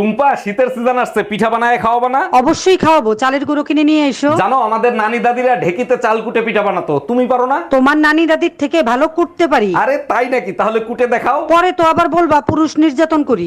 টুম্পা শীতের সিজন আসছে পিঠা বানায় খাওয়াবো না? অবশ্যই খাওয়াবো চালের গুঁড়ো কিনে নিয়ে এসো। জানো আমাদের নানি দাদিরা ঢেকিতে চাল কুটে পিঠা বানাতো। তুমি পারো না? তোমার নানি দাদির থেকে ভালো কুটতে পারি। আরে তাই নাকি? তাহলে কুটে দেখাও। পরে তো আবার বলবা পুরুষ নির্যাতন করি।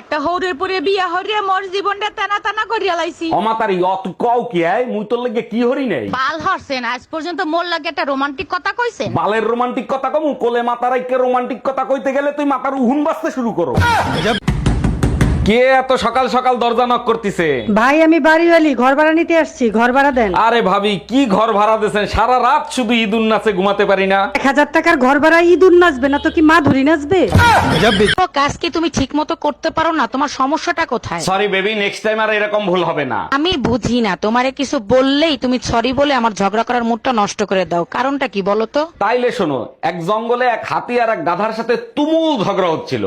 একটা হৌরের পরে বিয়া হরিয়া মোর জীবনটা টানা টানা করিয়া লাইছি। অমাতারি অত কও কি আই মুই তোর লাগে কি হরি নাই? বাল হরছেন আজ পর্যন্ত মোর লাগে একটা রোমান্টিক কথা কইছে বালের রোমান্টিক কথা কমু কোলে মাতারাইকে রোমান্টিক কথা কইতে গেলে তুই মাতার উহুন বাজতে শুরু করো। কে এত সকাল সকাল দরজা নক করতেছে? ভাই আমি বাড়িওয়ালি ঘর ভাড়া নিতে আসছি ঘর ভাড়া দেন। আরে ভাবি কি ঘর ভাড়া দিয়েছেন? সারা রাত শুধু ঈদুন নাচে ঘুমাতে পারি না। এক হাজার টাকার ঘর ভাড়া নাচবে না তো কি মা ধরি নাচবে কাজ কি তুমি ঠিক মতো করতে পারো না? তোমার সমস্যাটা কোথায়? সরি বেবি নেক্সট টাইম আর এরকম ভুল হবে না। আমি বুঝি না তোমারে কিছু বললেই তুমি সরি বলে আমার ঝগড়া করার মুডটা নষ্ট করে দাও। কারণটা কি বলো তো? তাইলে শোনো এক জঙ্গলে এক হাতি আর এক গাধার সাথে তুমুল ঝগড়া হচ্ছিল।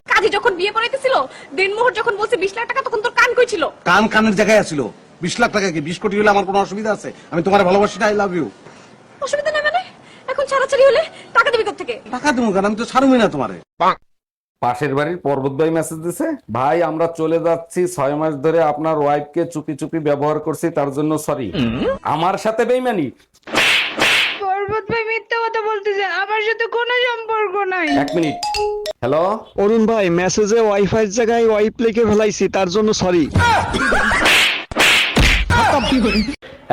বিয়ে পড়াইতেছিল? দিনমোহর যখন বলছে বিশ লাখ টাকা তখন তোর কান কইছিল? কান কানের জায়গায় আছিল। বিশ লাখ টাকা কি? বিশ কোটি হলে আমার কোনো অসুবিধা আছে? আমি তোমার ভালোবাসি আই লাভ ইউ অসুবিধা নেই মানে? এখন ছাড়াছাড়ি হলে টাকা দিবি থেকে? টাকা দেবো কেন? আমি তো ছাড়বই না তোমারে। পাশের বাড়ির পর্বত ভাই মেসেজ দিছে ভাই আমরা চলে যাচ্ছি ছয় মাস ধরে আপনার ওয়াইফকে চুপি চুপি ব্যবহার করছি তার জন্য সরি আমার সাথে বেইমানি। পর্বত ভাই মিথ্যা কথা বলতেছে আমার সাথে কোনো সম্পর্ক নাই। এক মিনিট। হ্যালো অরুণ ভাই মেসেজে ওয়াইফাই জায়গায় ওয়াইপ লিখে ফেলাইছি তার জন্য সরি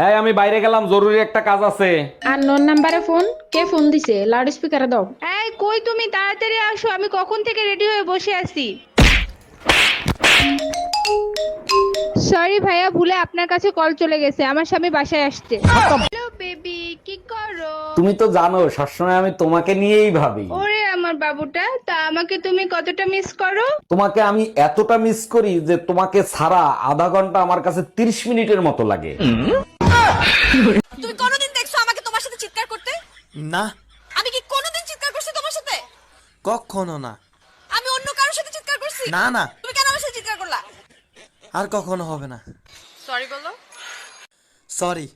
এই আমি বাইরে গেলাম জরুরি একটা কাজ আছে। আর নোন নাম্বারে ফোন? কে ফোন দিছে? লাউড স্পিকারে দাও। এই কই তুমি? তাড়াতাড়ি আসো আমি কখন থেকে রেডি হয়ে বসে আছি। সরি ভাইয়া ভুলে আপনার কাছে কল চলে গেছে আমার স্বামী বাসায় আসছে। হ্যালো বেবি কি করো? তুমি তো জানো সবসময় আমি তোমাকে নিয়েই ভাবি। ওরে আমার বাবুটা তা আমাকে তুমি কতটা মিস করো? তোমাকে আমি এতটা মিস করি যে তোমাকে ছাড়া আধা ঘণ্টা আমার কাছে তিরিশ মিনিটের মতো লাগে। তুমি কোনোদিন দেখছ আমাকে তোমার সাথে চিৎকার করতে? না। আমি কি কোনোদিন চিৎকার করছি তোমার সাথে? কখনো না। আমি অন্য কারোর সাথে চিৎকার করছি? না না। তুমি কেন আমার সাথে চিৎকার করলা? আর কখনো হবে না। সরি বলো। সরি